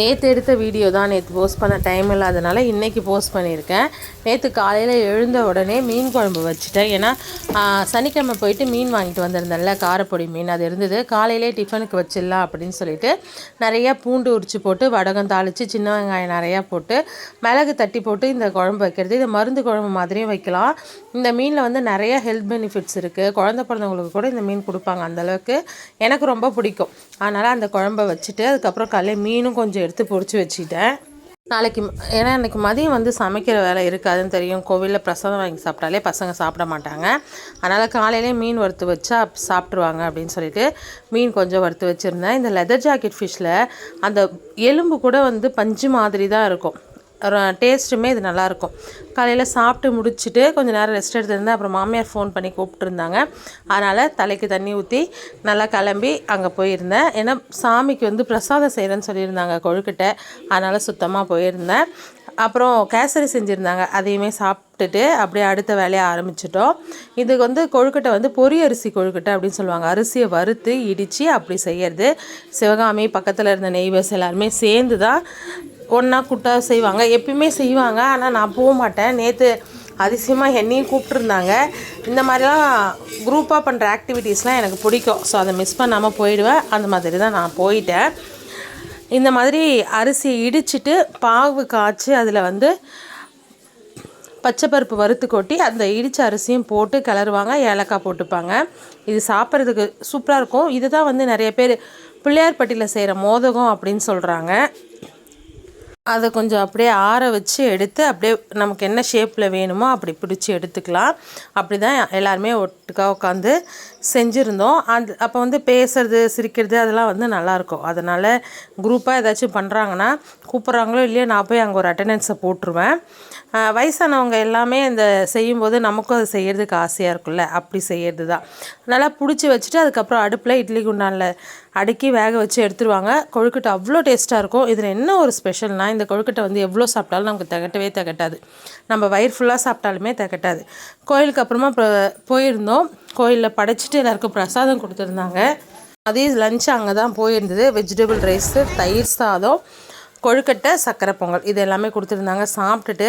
நேற்று எடுத்த வீடியோ தான். நேற்று போஸ்ட் பண்ண டைம் இல்லாதனால இன்றைக்கி போஸ்ட் பண்ணியிருக்கேன். நேற்று காலையில் எழுந்த உடனே மீன் குழம்பு வச்சுட்டேன். ஏன்னா சனிக்கிழமை போயிட்டு மீன் வாங்கிட்டு வந்திருந்தேன்ல காரப்பொடி மீன். அது இருந்தது. காலையிலே டிஃபனுக்கு வச்சிடலாம் அப்படின்னு சொல்லிட்டு நிறையா பூண்டு உரிச்சு போட்டு வடகம் தாளித்து சின்ன வெங்காயம் நிறையா போட்டு மிளகு தட்டி போட்டு இந்த குழம்பு வைக்கிறது. இது மருந்து குழம்பு மாதிரியும் வைக்கலாம். இந்த மீனில் வந்து நிறைய ஹெல்த் பெனிஃபிட்ஸ் இருக்குது குழந்த பிறந்தவங்களுக்கு கூட இந்த மீன் கொடுப்பாங்க அந்தளவுக்கு எனக்கு ரொம்ப பிடிக்கும். அதனால் அந்த குழம்ப வச்சுட்டு அதுக்கப்புறம் காலையில் மீனும் கொஞ்சம் எடுத்து பொரிச்சு வச்சுட்டேன். நாளைக்கு ஏன்னா எனக்கு மதியம் வந்து சமைக்கிற வேலை இருக்காதுன்னு தெரியும். கோவிலில் பிரசாதம் வாங்கி சாப்பிட்டாலே பசங்க சாப்பிட மாட்டாங்க. அதனால் காலையிலே மீன் வறுத்து வச்சா சாப்பிட்ருவாங்க அப்படின்னு சொல்லிட்டு மீன் கொஞ்சம் வறுத்து வச்சுருந்தேன். இந்த லெதர் ஜாக்கெட் ஃபிஷ்ஷில் அந்த எலும்பு கூட வந்து பஞ்சு மாதிரி தான் இருக்கும். டேஸ்ட்டுமே இது நல்லாயிருக்கும். காலையில் சாப்பிட்டு முடிச்சுட்டு கொஞ்சம் நேரம் ரெஸ்ட் எடுத்துருந்தேன். அப்புறம் மாமியார் ஃபோன் பண்ணி கூப்பிட்டுருந்தாங்க. அதனால் தலைக்கு தண்ணி ஊற்றி நல்லா கிளம்பி அங்கே போயிருந்தேன். ஏன்னா சாமிக்கு வந்து பிரசாதம் செய்கிறேன்னு சொல்லியிருந்தாங்க கொழுக்கட்டை. அதனால் சுத்தமாக போயிருந்தேன். அப்புறம் கேசரி செஞ்சுருந்தாங்க. அதையுமே சாப்பிட்டுட்டு அப்படியே அடுத்த வேலையை ஆரம்பிச்சிட்டோம். இதுக்கு வந்து கொழுக்கட்டை வந்து பொரி அரிசி கொழுக்கட்டை அப்படின்னு சொல்லுவாங்க. அரிசியை வறுத்து இடித்து அப்படி செய்கிறது சிவகாமி பக்கத்தில் இருந்த நெய்வர்ஸ் எல்லாருமே சேர்ந்து தான் ஒன்றா கூட்டா செய்வாங்க. எப்பயுமே செய்வாங்க. ஆனால் நான் போக மாட்டேன். நேற்று அதிசயமாக என்னையும் கூப்பிட்ருந்தாங்க இந்த மாதிரிலாம் குரூப்பாக பண்ணுற ஆக்டிவிட்டீஸ்லாம் எனக்கு பிடிக்கும். ஸோ அதை மிஸ் பண்ணாமல் போயிடுவேன். அந்த மாதிரி தான் நான் போயிட்டேன். இந்த மாதிரி அரிசியை இடிச்சிட்டு பாகு காய்ச்சி அதில் வந்து பச்சை பருப்பு வறுத்து கொட்டி அந்த இடித்த அரிசியும் போட்டு கிளறுவாங்க. ஏலக்காய் போட்டுப்பாங்க. இது சாப்பிட்றதுக்கு சூப்பராக இருக்கும். இதுதான் வந்து நிறைய பேர் பிள்ளையார்பட்டியில் செய்கிற மோதகம் அப்படின்னு சொல்கிறாங்க அதை கொஞ்சம் அப்படியே ஆற வச்சு எடுத்து அப்படியே நமக்கு என்ன ஷேப்பில் வேணுமோ அப்படி பிடிச்சி எடுத்துக்கலாம். அப்படி தான் எல்லாருமே ஒட்டுக்கா உட்காந்து செஞ்சுருந்தோம். அந்த அப்போ வந்து பேசுறது சிரிக்கிறது அதெல்லாம் வந்து நல்லாயிருக்கும் அதனால் குரூப்பாக ஏதாச்சும் பண்ணுறாங்கன்னா கூப்பிட்றாங்களோ இல்லையோ நான் போய் அங்கே ஒரு அட்டண்டன்ஸை போட்டுருவேன். வயசானவங்க எல்லாமே இந்த செய்யும்போது நமக்கும் அது செய்கிறதுக்கு ஆசையாக இருக்கும்ல. அப்படி செய்கிறது தான் நல்லா பிடிச்சி வச்சுட்டு அதுக்கப்புறம் அடுப்பில் இட்லி குண்டானில் அடுக்கி வேக வச்சு எடுத்துருவாங்க. கொழுக்கட்டை அவ்வளோ டேஸ்ட்டாக இருக்கும். இதில் என்ன ஒரு ஸ்பெஷல்னால் இந்த கொழுக்கட்டை வந்து எவ்வளோ சாப்பிட்டாலும் நமக்கு திகட்டவே திகட்டாது. நம்ம வயிறு ஃபுல்லாக சாப்பிட்டாலுமே திகட்டாது. கோயிலுக்கு அப்புறமா இப்போ போயிருந்தோம். கோயிலில் படைச்சிட்டு எல்லாருக்கும் பிரசாதம் கொடுத்துருந்தாங்க. அதே லஞ்ச் அங்கே தான் போயிருந்தது. வெஜிடபிள் ரைஸு தயிர் சாதம் கொழுக்கட்டை சக்கரை பொங்கல். இது எல்லாமே கொடுத்துருந்தாங்க. சாப்பிட்டுட்டு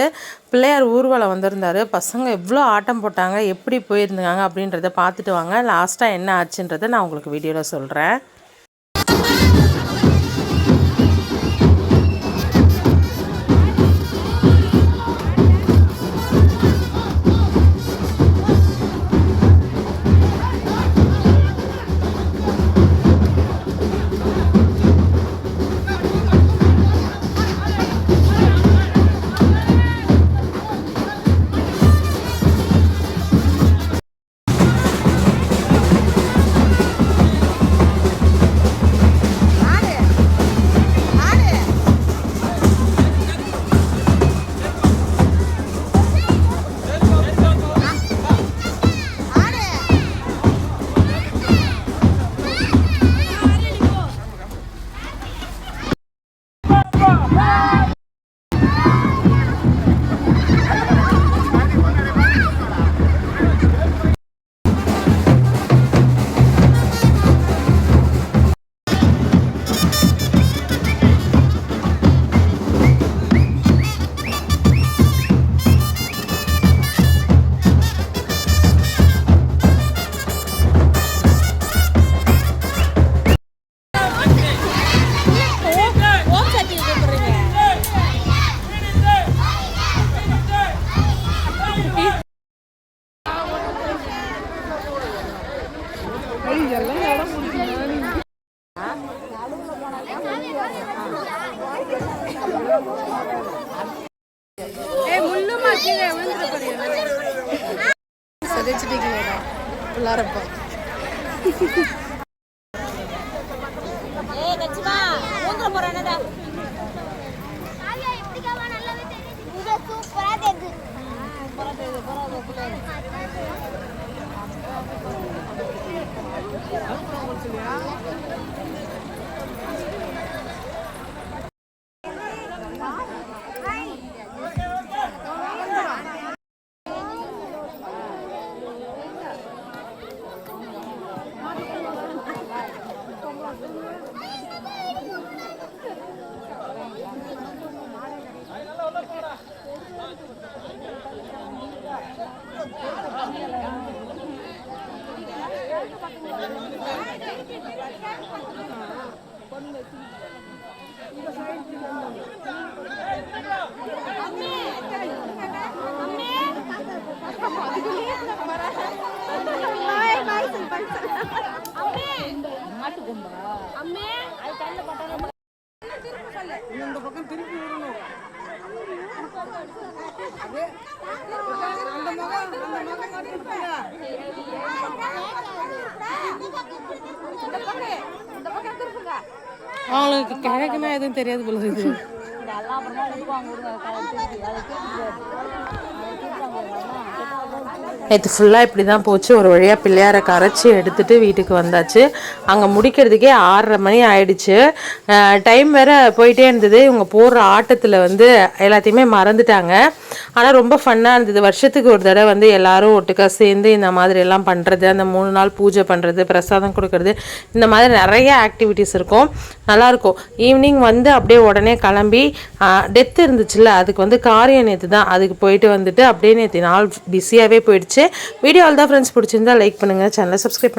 பிள்ளையார் ஊர்வலம் வந்திருந்தாரு. பசங்க எவ்வளோ ஆட்டம் போட்டாங்க எப்படி போயிருந்தாங்க அப்படின்றத பார்த்துட்டு வாங்க. லாஸ்ட்டாக என்ன ஆச்சுன்றதை நான் உங்களுக்கு வீடியோவில் சொல்கிறேன் சிதைச்சிட்டீங்களா பிள்ளாரப்பா அம்மே? அது கல்ல அவங்களுக்கு கிழக்குனா எதுவும் தெரியாது போல இருக்குது. எல்லாம் அப்புறமா எடுத்துக்குவாங்க அதை அதை திருப்பி நேற்று ஃபுல்லாக இப்படி தான் போச்சு. ஒரு வழியாக பிள்ளையாரை கரைச்சி எடுத்துகிட்டு வீட்டுக்கு வந்தாச்சு. அங்கே முடிக்கிறதுக்கே ஆறரை மணி ஆயிடுச்சு. டைம் வேறு போயிட்டே இருந்தது. இவங்க போடுற ஆட்டத்தில் வந்து எல்லாத்தையுமே மறந்துட்டாங்க. ஆனால் ரொம்ப ஃபன்னாக இருந்தது. வருஷத்துக்கு ஒரு தடவை வந்து எல்லாரும் ஒட்டுக்கா சேர்ந்து இந்த மாதிரி எல்லாம் பண்ணுறது அந்த மூணு நாள் பூஜை பண்ணுறது பிரசாதம் கொடுக்கறது இந்த மாதிரி நிறைய ஆக்டிவிட்டீஸ் இருக்கும். நல்லாயிருக்கும் ஈவினிங் வந்து அப்படியே உடனே கிளம்பி டெத் இருந்துச்சுல்ல அதுக்கு வந்து காரியம் நேற்று தான் அதுக்கு போயிட்டு வந்துட்டு அப்படியே நேற்று நாள் பிஸியாகவே போயிடுச்சு. வீடியோ தான் ஃப்ரெண்ட்ஸ் பிடிச்சிருந்தா லைக் பண்ணுங்கள் சேனலை சப்ஸ்கிரைப் பண்ணுங்கள்